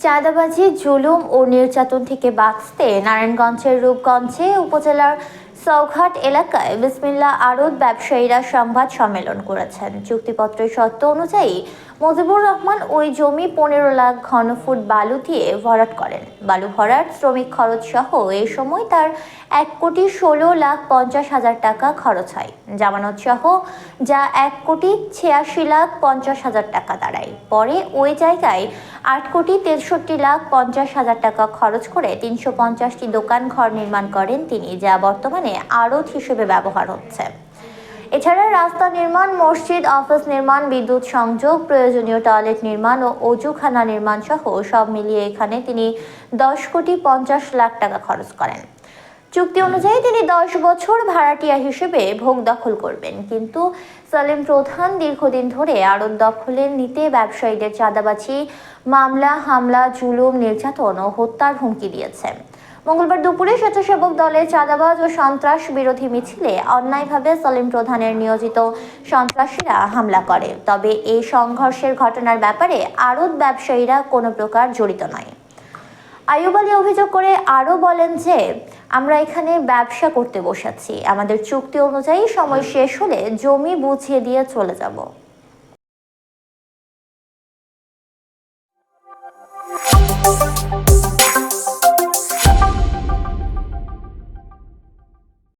চাঁদাবাজি জুলুম ও নির্যাতন থেকে বাঁচতে নারায়ণগঞ্জের রূপগঞ্জে উপজেলার চৌঘাট এলাকায় বিসমিল্লা আড়ত ব্যবসায়ীরা সংবাদ সম্মেলন করেছেন। চুক্তিপত্রের শর্ত অনুযায়ী মুজিবুর রহমান ওই জমি পনেরো লাখ ঘনফুট বালু দিয়ে ভরাট করেন। বালু ভরাট, শ্রমিক খরচ সহ এ সময় তার এক কোটি ষোলো লাখ পঞ্চাশ হাজার টাকা খরচ হয়। জামানত সহ যা এক কোটি ছিয়াশি লাখ পঞ্চাশ হাজার টাকা দাঁড়ায়। পরে ওই জায়গায় আট কোটি তেষট্টি লাখ পঞ্চাশ হাজার টাকা খরচ করে তিনশো পঞ্চাশটি দোকান ঘর নির্মাণ করেন তিনি, যা বর্তমানে আড়ত হিসেবে ব্যবহার হচ্ছে। এছাড়া রাস্তা নির্মাণ, মসজিদ, অফিস নির্মাণ, বিদ্যুৎ সংযোগ, প্রয়োজনীয় টয়লেট নির্মাণ ও অজুখানা নির্মাণ সহ সব মিলিয়ে এখানে তিনি দশ কোটি পঞ্চাশ লাখ টাকা খরচ করেন। চুক্তি অনুযায়ী তিনি দশ বছর ভাড়াটিয়া হিসেবে ভোগ দখল করবেন। কিন্তু সালেম প্রধান দীর্ঘদিন ধরে আড়ত দখলের নিতে ব্যবসায়ীদের চাঁদাবাজি, মামলা, হামলা, জুলুম, নির্যাতন ও হত্যার হুমকি দিয়েছে মঙ্গলবার দুপুরে স্বেচ্ছাসেবক দলের চাঁদাবাজ ও সন্ত্রাস বিরোধী মিছিলে অন্যায়ভাবে সলিম প্রধানের নিয়োজিত সন্ত্রাসীরা হামলা করে। তবে এই সংঘর্ষের ঘটনার ব্যাপারে আড়ত ব্যবসায়ীরা কোনো প্রকার জড়িত নয়। আয়ুব আলী অভিযোগ করে আরও বলেন যে, আমরা এখানে ব্যবসা করতে বসেছি আমাদের চুক্তি অনুযায়ী সময় শেষ হলে জমি বুঝিয়ে দিয়ে চলে যাব।